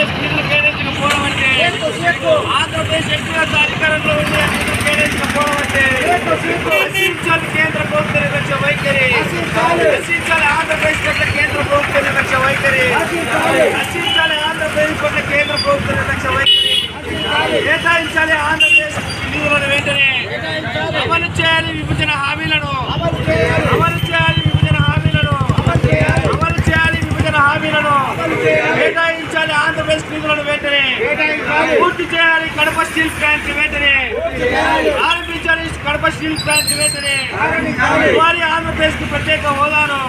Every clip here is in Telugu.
ఆంధ్రప్రదేశ్ నిధులు కేటాయించకపోవడం అంటే ఆంధ్రప్రదేశ్ ఎన్టీఆర్ అధికారంలో ఉండే నిధులు కేటాయించకపోవడం అంటే నశించాలి కేంద్ర ప్రభుత్వ నిర్లక్ష్య వైఖరి నశించాలి ఆంధ్రప్రదేశ్ పట్ల కేంద్ర ప్రభుత్వ నిర్లక్ష్య వైఖరి నశించాలి ఆంధ్రప్రదేశ్ పట్ల కేంద్ర ప్రభుత్వ నిర్లక్ష్య వైఖరి కేటాయించాలి ఆంధ్రప్రదేశ్ నిధులను వెంటనే అమలు చేయాలి విభజన హామీలను అమలు చేయాలి విభజన హామీలను అమలు చేయాలి విభజన హామీలను కేటాయించాలి ఆంధ్రప్రదేశ్ నిధులను వెంటనే పూర్తి చేయాలి కడప స్టీల్ ప్లాంట్ వెంటనే ఆరంభించాలి కడప స్టీల్ ప్లాంట్ వెంటనే ఇవ్వాలి ఆంధ్రప్రదేశ్కు ప్రత్యేక హోదాను.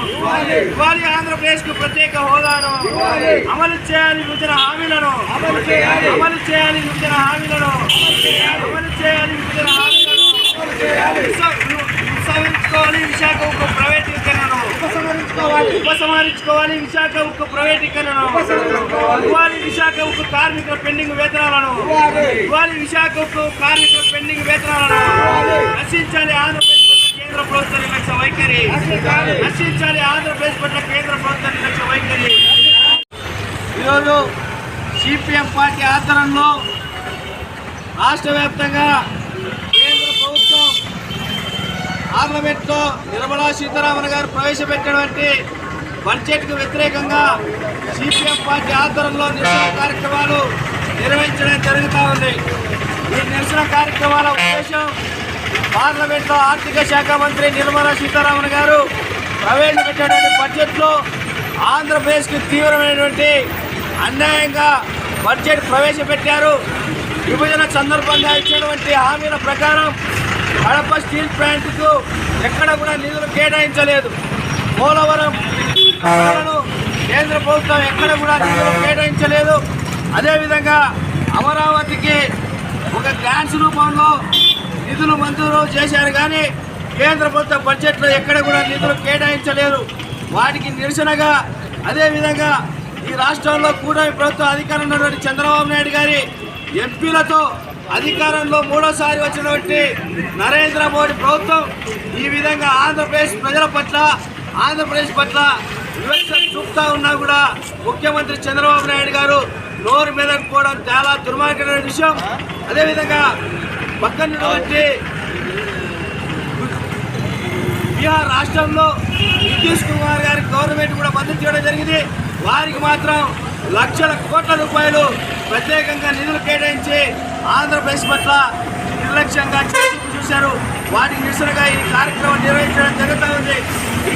ఇవ్వాలి ఆంధ్రప్రదేశ్కు ప్రత్యేక హోదాను. అమలు చేయాలి విభజన హామీలను. అమలు చేయాలి. విభజన హామీలను. అమలు చేయాలి. విభజన హామీలను. విశాఖ ఉపసంహరించుకోవాలి. విశాఖ ఉక్కు ప్రైవేటీకరణను. ఇవ్వాలి విశాఖ ఉక్కు కార్మికుల పెండింగ్ వేతనాలను. ఇవ్వాలి విశాఖ ఉక్కు కార్మికుల పెండింగ్ వేతనాలను. నశించాలి ఆంధ్రప్రదేశ్ పట్ల కేంద్ర ప్రభుత్వ నిర్లక్ష్య వైఖరి. నశించాలి ఆంధ్రప్రదేశ్ పట్ల కేంద్ర ప్రభుత్వ నిర్లక్ష్య వైఖరి. ఈరోజు సిపిఎం పార్టీ ఆధ్వర్యంలో రాష్ట్ర వ్యాప్తంగా కేంద్ర ప్రభుత్వం పార్లమెంట్లో నిర్మలా సీతారామన్ గారు ప్రవేశపెట్టినటువంటి బడ్జెట్కు వ్యతిరేకంగా సిపిఎం పార్టీ ఆధ్వర్యంలో నిరసన కార్యక్రమాలు నిర్వహించడం జరుగుతూ ఉంది. ఈ నిరసన కార్యక్రమాల ఉద్దేశం పార్లమెంట్లో ఆర్థిక శాఖ మంత్రి నిర్మలా సీతారామన్ గారు ప్రవేశపెట్టినటువంటి బడ్జెట్లో ఆంధ్రప్రదేశ్కి తీవ్రమైనటువంటి అన్యాయంగా బడ్జెట్ ప్రవేశపెట్టారు. విభజన సందర్భంగా ఇచ్చినటువంటి హామీల ప్రకారం కడప స్టీల్ ప్లాంట్కు ఎక్కడ కూడా నిధులు కేటాయించలేదు. పోలవరం కేంద్ర ప్రభుత్వం ఎక్కడ కూడా నిధులు కేటాయించలేదు. అదేవిధంగా అమరావతికి ఒక గ్రాంట్స్ రూపంలో నిధులు మంజూరు చేశారు కానీ కేంద్ర ప్రభుత్వ బడ్జెట్లో ఎక్కడ కూడా నిధులు కేటాయించలేదు. వాటికి నిరసనగా అదేవిధంగా ఈ రాష్ట్రంలో కూటమి ప్రభుత్వం అధికారంలో ఉన్నటువంటి చంద్రబాబు నాయుడు గారి ఎంపీలతో అధికారంలో మూడోసారి వచ్చినటువంటి నరేంద్ర మోడీ ప్రభుత్వం ఈ విధంగా ఆంధ్రప్రదేశ్ ప్రజల పట్ల ఆంధ్రప్రదేశ్ పట్ల వివక్ష చూపుతా ఉన్నా కూడా ముఖ్యమంత్రి చంద్రబాబు నాయుడు గారు నోరు మెదకపోవడం చాలా దుర్మార్గమైన విషయం. అదేవిధంగా పక్కనటువంటి బీహార్ రాష్ట్రంలో నితీష్ కుమార్ గారి గవర్నమెంట్ కూడా మద్దతు చేయడం జరిగింది. వారికి మాత్రం లక్షల కోట్ల రూపాయలు ప్రత్యేకంగా నిధులు కేటాయించి ఆంధ్రప్రదేశ్ పట్ల నిర్లక్ష్యంగా చూశారు. వాటికి నిరసనగా ఈ కార్యక్రమం నిర్వహించడం జరుగుతూ ఉంది.